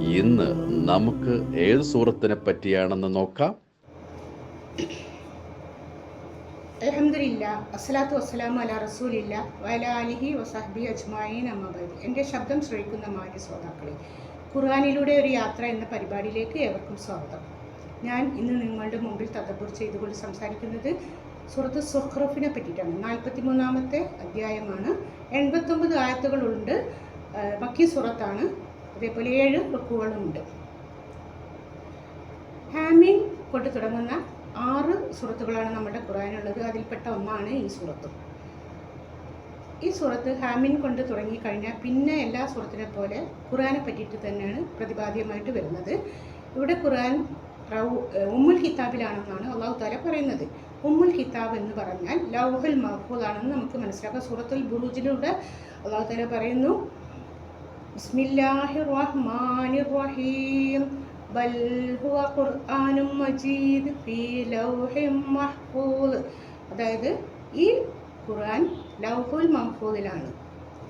ഇന്ന് നമുക്ക് ഏത് സൂറത്തിനെ പറ്റിയാണെന്ന് നോക്കാം? അലഹമില്ല അസ്സലാത്തു വസ്സലാമു അല റസൂലില്ല വല അലിഹി വസഹബി അജ്മായിൻ അമ്മബദ് എന്റെ ശബ്ദം ശ്രവിക്കുന്ന മാന്യ ശ്രോതാക്കളെ ഖുർആാനിലൂടെ ഒരു യാത്ര എന്ന പരിപാടിയിലേക്ക് ഏവർക്കും സ്വാഗതം. ഞാൻ ഇന്ന് നിങ്ങളുടെ മുമ്പിൽ തദബുർ ചെയ്തുകൊണ്ട് സംസാരിക്കുന്നത് സുഹൃത്ത് സുഹ്റഫിനെ പറ്റിയിട്ടാണ്. നാൽപ്പത്തി മൂന്നാമത്തെ അധ്യായമാണ്. എൺപത്തൊമ്പത് ആയത്തുകളുണ്ട്. മക്കി സുറത്താണ്. അതേപോലെ ഏഴ് റുക്കുകളുമുണ്ട് ഹാമിൻ കൊണ്ട് തുടങ്ങുന്ന ആറ് സുഹൃത്തുക്കളാണ് നമ്മുടെ ഖുറാനുള്ളത് അതിൽപ്പെട്ട ഒന്നാണ് ഈ സുഹൃത്തും. ഈ സുഹൃത്ത് ഹാമിൻ കൊണ്ട് തുടങ്ങിക്കഴിഞ്ഞാൽ പിന്നെ എല്ലാ സുഹൃത്തിനെ പോലെ ഖുറാനെ പറ്റിയിട്ട് തന്നെയാണ് പ്രതിപാദ്യമായിട്ട് വരുന്നത്. ഇവിടെ ഖുറാൻ ഉമ്മുൽ കിതാബിലാണെന്നാണ് അള്ളാഹു താല പറയുന്നത്. ഉമ്മുൽ കിതാബ് എന്ന് പറഞ്ഞാൽ ലൗഹുൽ മഹ്ഫൂദ് ആണെന്ന് നമുക്ക് മനസ്സിലാക്കാം. സൂറത്തുൽ ബുറൂജിലൂടെ അള്ളാഹു താല പറയുന്നു ബിസ്മില്ലാഹിർ റഹ്മാനി റഹീം ബൽ ഹുവ ഖുർആനും മജീദ് ഫീ ലൗഹിം മഹ്ഫൂദ്. അതായത് ഈ ഖുർആൻ ലൗഹുൽ മഹ്ഫൂദിലാണ്.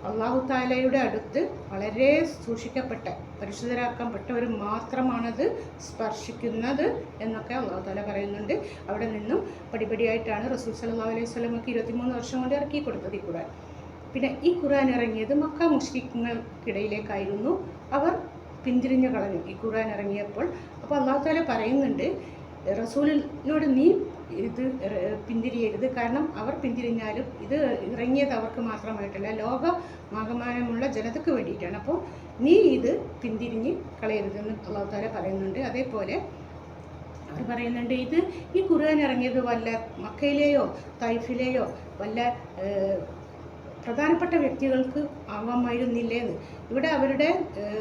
അള്ളാഹു താലയുടെ അടുത്ത് വളരെ സൂക്ഷിക്കപ്പെട്ട പരിശുദ്ധരാക്കപ്പെട്ടവർ മാത്രമാണത് സ്പർശിക്കുന്നത് എന്നൊക്കെ അള്ളാഹു താല പറയുന്നുണ്ട്. അവിടെ നിന്നും പടിപടിയായിട്ടാണ് റസൂൽ സല്ലല്ലാഹു അലൈഹി സ്വലമൊക്കെ ഇരുപത്തിമൂന്ന് വർഷം കൊണ്ട് ഇറക്കി കൊടുത്തത് ഈ ഖുർആൻ. പിന്നെ ഈ ഖുർആൻ ഇറങ്ങിയത് മക്ക മുഷ്രിഖുകൾക്കിടയിലേക്കായിരുന്നു അവർ പിന്തിരിഞ്ഞു കളഞ്ഞു ഈ ഖുർആൻ ഇറങ്ങിയപ്പോൾ. അപ്പോൾ അള്ളാഹു താല പറയുന്നുണ്ട് റസൂലിനോട് നീ ഇത് പിന്തിരിയരുത്. കാരണം അവർ പിന്തിരിഞ്ഞാലും ഇത് ഇറങ്ങിയത് അവർക്ക് മാത്രമായിട്ടല്ല ലോകമാകമാനമുള്ള ജനതയ്ക്ക് വേണ്ടിയിട്ടാണ്. അപ്പോൾ നീ ഇത് പിന്തിരിഞ്ഞ് കളയരുതെന്ന് അള്ളാഹു താല പറയുന്നുണ്ട്. അതേപോലെ അവർ പറയുന്നുണ്ട് ഇത് ഈ ഖുർആൻ ഇറങ്ങിയത് വല്ല മക്കയിലെയോ തൈഫിലെയോ വല്ല പ്രധാനപ്പെട്ട വ്യക്തികൾക്ക് ആവാമായിരുന്നില്ലേന്ന്. ഇവിടെ അവരുടെ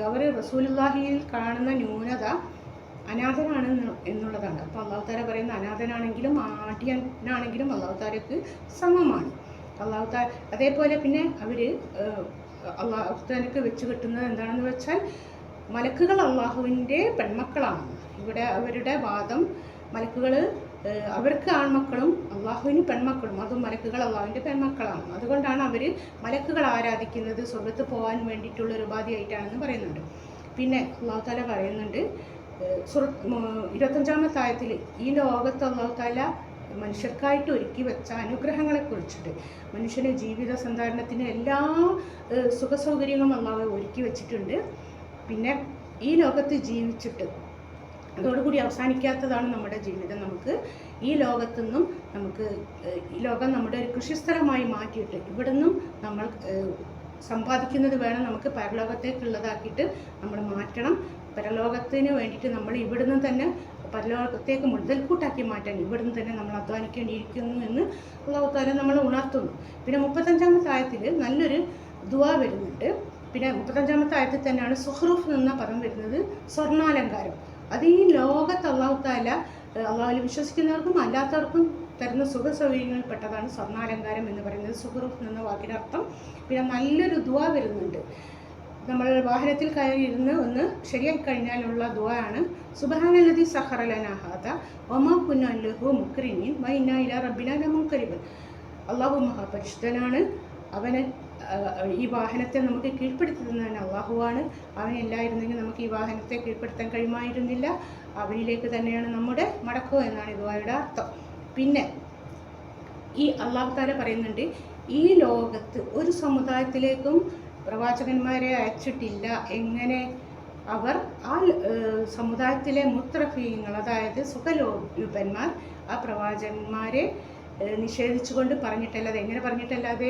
അവർ റസൂലുള്ളാഹിയിൽ കാണുന്ന ന്യൂനത അനാഥനാണ് എന്ന് എന്നുള്ളതാണ്. അപ്പോൾ അള്ളാഹുത്താര പറയുന്ന അനാഥനാണെങ്കിലും ആട്ടിയനാണെങ്കിലും അള്ളാഹുത്താരക്ക് സമമാണ്. അള്ളാഹുത്താര അതേപോലെ പിന്നെ അവർ അള്ളാഹുത്താരക്ക് വെച്ച് കിട്ടുന്നത് എന്താണെന്ന് വെച്ചാൽ മലക്കുകൾ അള്ളാഹുവിന്റെ പെൺമക്കളാണ്. ഇവിടെ അവരുടെ വാദം മലക്കുകൾ അവർക്ക് ആൺമക്കളും അള്ളാഹുവിന് പെൺമക്കളും അതും മലക്കുകൾ അള്ളാഹുവിന്റെ പെൺമക്കളാണ്. അതുകൊണ്ടാണ് അവർ മലക്കുകൾ ആരാധിക്കുന്നത് സ്വർഗത്ത് പോകാൻ വേണ്ടിയിട്ടുള്ള ഒരു ഉപാധിയായിട്ടാണെന്ന് പറയുന്നുണ്ട്. പിന്നെ അള്ളാഹു താല പറയുന്നുണ്ട് സുറ- ഇരുപത്തഞ്ചാമത്തെ ആയത്തിൽ ഈ ലോകത്ത് അള്ളാഹു താല മനുഷ്യർക്കായിട്ട് ഒരുക്കി വെച്ച അനുഗ്രഹങ്ങളെ കുറിച്ചിട്ട് മനുഷ്യന് ജീവിത സന്ധാരണത്തിന് എല്ലാ സുഖസൗകര്യങ്ങളും അള്ളാഹു ഒരുക്കി വെച്ചിട്ടുണ്ട്. പിന്നെ ഈ ലോകത്ത് ജീവിച്ചിട്ട് അതോടുകൂടി അവസാനിക്കാത്തതാണ് നമ്മുടെ ജീവിതം. നമുക്ക് ഈ ലോകത്തുനിന്നും നമുക്ക് ഈ ലോകം നമ്മുടെ ഒരു കൃഷിസ്ഥലമായി മാറ്റിയിട്ട് ഇവിടെ നിന്നും നമ്മൾ സമ്പാദിക്കുന്നത് വേണം. നമുക്ക് പരലോകത്തേക്കുള്ളതാക്കിയിട്ട് നമ്മൾ മാറ്റണം. പരലോകത്തിന് വേണ്ടിയിട്ട് നമ്മൾ ഇവിടുന്ന് തന്നെ പരലോകത്തേക്ക് മുതൽക്കൂട്ടാക്കി മാറ്റാൻ ഇവിടുന്ന് തന്നെ നമ്മൾ അധ്വാനിക്കേണ്ടിയിരിക്കുന്നു എന്ന് അള്ളാഹുത്താല നമ്മൾ ഉണർത്തുന്നു. പിന്നെ മുപ്പത്തഞ്ചാമത്തെ ആയത്തിൽ നല്ലൊരു ദുവാ വരുന്നുണ്ട്. പിന്നെ മുപ്പത്തഞ്ചാമത്തെ ആയത്തിൽ തന്നെയാണ് സുഹ്റൂഫ് എന്ന പദം വരുന്നത് സ്വർണാലങ്കാരം. അത് ഈ ലോകത്ത് അള്ളാഹുത്താല അള്ളാഹുവിൽ വിശ്വസിക്കുന്നവർക്കും അല്ലാത്തവർക്കും തരുന്ന സുഖ സൗകര്യങ്ങളിൽ പെട്ടതാണ് സ്വർണാലങ്കാരം എന്ന് പറയുന്നത്. സുഹൃത്ത് എന്ന വാക്കിന്റെ അർത്ഥം പിന്നെ നല്ലൊരു ദുവാ വരുന്നുണ്ട്. നമ്മൾ വാഹനത്തിൽ കയറി കയറിയിരുന്ന് ഒന്ന് ശരിയായി കഴിഞ്ഞാലുള്ള ദുആയാണ്. സുബഹാനലതി സഹറലനാഹാദ ഒമാ കുന്നല്ലഹു മുക്രിനി മൈന ഇല റബിന ലമുക്കരിബൻ അള്ളാഹു മഹാപരിശുദ്ധനാണ്. അവന് ഈ വാഹനത്തെ നമുക്ക് കീഴ്പ്പെടുത്തി തന്നവൻ അള്ളാഹുവാണ് അവനില്ലായിരുന്നെങ്കിൽ നമുക്ക് ഈ വാഹനത്തെ കീഴ്പ്പെടുത്താൻ കഴിയുമായിരുന്നില്ല. അവനിലേക്ക് തന്നെയാണ് നമ്മുടെ മടക്കുക എന്നാണ് ഇതുവായുടെ അർത്ഥം. പിന്നെ ഈ അള്ളാഹു താല പറയുന്നുണ്ട് ഈ ലോകത്ത് ഒരു സമുദായത്തിലേക്കും പ്രവാചകന്മാരെ അയച്ചിട്ടില്ല. എങ്ങനെ? അവർ ആ സമുദായത്തിലെ മുത്രഫീങ്ങൾ അതായത് സുഖലോപന്മാർ ആ പ്രവാചകന്മാരെ നിഷേധിച്ചുകൊണ്ട് പറഞ്ഞിട്ടല്ലാതെ എങ്ങനെ പറഞ്ഞിട്ടല്ലാതെ?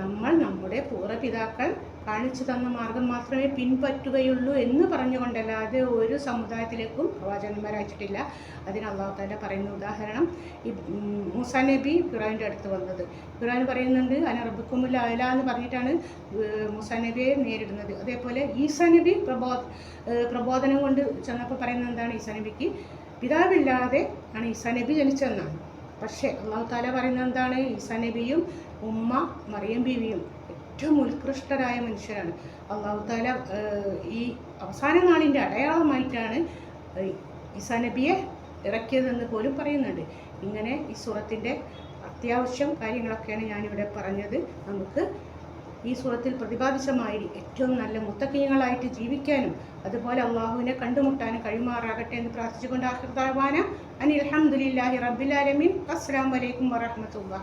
നമ്മൾ നമ്മുടെ പൂർവപിതാക്കൾ കാണിച്ചു തന്ന മാർഗം മാത്രമേ പിൻപറ്റുകയുള്ളൂ എന്ന് പറഞ്ഞുകൊണ്ടല്ലാതെ ഒരു സമുദായത്തിലേക്കും പ്രവാചകന്മാർ അയച്ചിട്ടില്ല അതിന് അള്ളാഹു താല പറയുന്ന ഉദാഹരണം ഈ മൂസ നബി ഖുറാന്റെ അടുത്ത് വന്നത്. ഖുറാൻ പറയുന്നുണ്ട് അനറബിക്കുമുല്ല അല എന്ന് പറഞ്ഞിട്ടാണ് മൂസ നബിയെ നേരിടുന്നത്. അതേപോലെ ഈസാ നബി പ്രബോ പ്രബോധനം കൊണ്ട് ചെന്നപ്പോൾ പറയുന്നത് എന്താണ് ഈസാ നബിക്ക്? പിതാവില്ലാതെ ആണ് ഈസാ നബി ജനിച്ചതെന്നാണ്. പക്ഷേ അള്ളാഹു താല പറയുന്നത് എന്താണ്? ഈസാ നബിയും ഉമ്മ മറിയം ബീവിയും ഏറ്റവും ഉത്കൃഷ്ടരായ മനുഷ്യരാണ്. അള്ളാഹു താല ഈ അവസാന നാളിന്റെ അടയാളമായിട്ടാണ് ഈസാ നബിയെ ഇറക്കിയതെന്ന് പോലും പറയുന്നുണ്ട്. ഇങ്ങനെ ഈ സുഹത്തിന്റെ അത്യാവശ്യം കാര്യങ്ങളൊക്കെയാണ് ഞാനിവിടെ പറഞ്ഞത്. നമുക്ക് ഈ സൂറത്തിൽ പ്രതിപാദിച്ചമായി ഏറ്റവും നല്ല മുത്തക്കീയങ്ങളായിട്ട് ജീവിക്കാനും അതുപോലെ അള്ളാഹുവിനെ കണ്ടുമുട്ടാനും കഴിയുമാറാകട്ടെ എന്ന് പ്രാർത്ഥിച്ചുകൊണ്ട് ആഹ്ലാന അനിൽ അലഹമുല്ലാഹി റബ്ബിലാലമീൻ അസ്സാം വലൈക്കും വറഹമത്തുള്ള